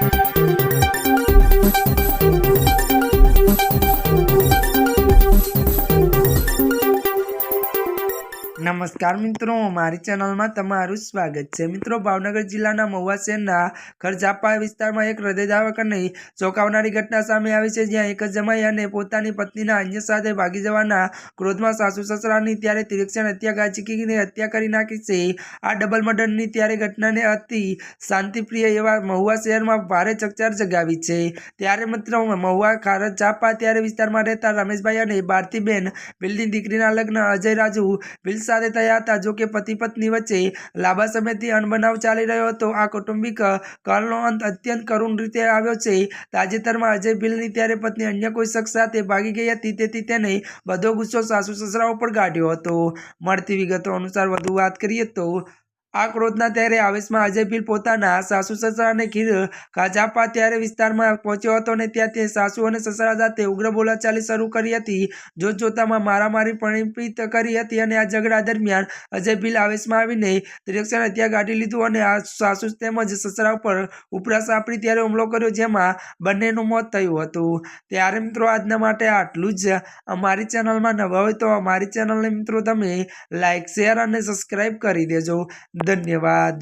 Thank you. નમસ્કાર મિત્રો, મારી ચેનલમાં તમારું સ્વાગત છે. મિત્રો, ભાવનગર જિલ્લાના મહુવા શહેરના ખરજાપા વિસ્તારમાં એક હૃદયદાવક અને ચોંકાવનારી ઘટના સામે આવી છે, જ્યાં એક જમાઈ અને પોતાની પત્નીના અન્ય સાથે ભાગી જવાના ક્રોધમાં સાસુ સસરાની ત્યારે તિરક્ષણ હત્યા ગાચીકીને હત્યા કરી નાખી છે. આ ડબલ મર્ડરની ત્યારે ઘટનાને અતિ શાંતિપ્રિય એવા મહુવા શહેરમાં ભારે ચકચાર જગાવી છે. ત્યારે મિત્રો, મહુવા ખરજાપા ત્યારે વિસ્તારમાં રહેતા રમેશભાઈ અને ભારતીબેન બિલ્ડિંગ દીકરીના લગ્ન અજય રાજુ ભીલ સાથે થયા હતા. જોકે પતિ પત્ની વચ્ચે લાંબા સમયથી અણબનાવ ચાલી રહ્યો હતો. આ કૌટુંબિક કલહનો અંત અત્યંત કરુણ રીતે આવ્યો છે. તાજેતરમાં અજય ભીલની ત્યારે પત્ની અન્ય કોઈ શખ્સ સાથે ભાગી ગઈ હતી, તેથી તેને બધો ગુસ્સો સાસુ સસરા ઉપર કાઢ્યો હતો. મળતી વિગતો અનુસાર વધુ વાત કરીએ તો આ ક્રોધના ત્યારે આવેશમાં અજય ભીલ પોતાના સાસુ સસરાને ખીર કાજાપા ત્યારે વિસ્તારમાં પહોંચ્યો હતો અને ત્યાં તે સાસુ અને સસરા સાથે ઉગ્ર બોલાચાલી શરૂ કરી હતી. જોત જોતામાં મારામારી પરિણીત કરી હતી અને આ ઝઘડા દરમિયાન અજય ભીલ આવેશમાં આવીને ત્રિરક્ષણ હત્યા ગાઢી લીધું અને આ સાસુ તેમજ સસરા ઉપર ઉપરા સાપડી ત્યારે હુમલો કર્યો જેમાં બંનેનું મોત થયું હતું. ત્યારે મિત્રો, આજના માટે આટલું જ. અમારી ચેનલમાં નવા હોય તો અમારી ચેનલને મિત્રો તમે લાઇક શેર અને સબસ્ક્રાઈબ કરી દેજો. ધન્યવાદ.